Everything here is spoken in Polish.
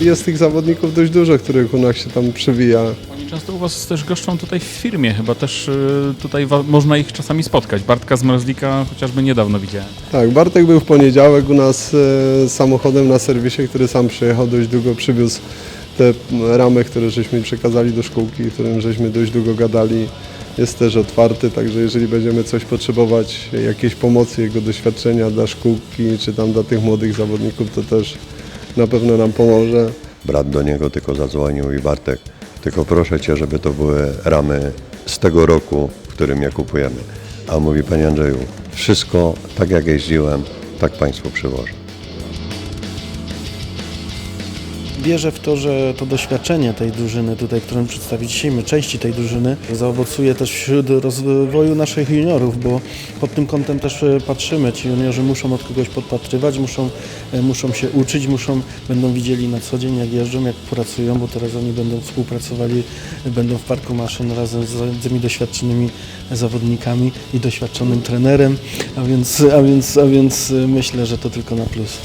jest tych zawodników dość dużo, których u nas się tam przewija. Oni często u Was też goszczą tutaj w firmie, chyba też y, tutaj można ich czasami spotkać. Bartka z Mrazlika chociażby niedawno widziałem. Tak, Bartek był w poniedziałek u nas e, samochodem na serwisie, który sam przyjechał, dość długo przywiózł te ramy, które żeśmy przekazali do szkółki, którym żeśmy dość długo gadali. Jest też otwarty, także jeżeli będziemy coś potrzebować, jakiejś pomocy, jego doświadczenia dla szkółki, czy tam dla tych młodych zawodników, to też na pewno nam pomoże. Brat do niego tylko zadzwonił i Bartek, tylko proszę Cię, żeby to były ramy z tego roku, w którym je kupujemy. A mówi, Panie Andrzeju, wszystko tak jak jeździłem, tak Państwu przywożę. Wierzę w to, że to doświadczenie tej drużyny tutaj, którą przedstawiliśmy, części tej drużyny, zaowocuje też wśród rozwoju naszych juniorów, bo pod tym kątem też e, patrzymy. Ci juniorzy muszą od kogoś podpatrywać, muszą, e, muszą się uczyć, muszą, będą widzieli na co dzień, jak jeżdżą, jak pracują, bo teraz oni będą współpracowali, będą w parku maszyn razem z tymi doświadczonymi zawodnikami i doświadczonym trenerem, a więc, a więc, a więc e, myślę, że to tylko na plus.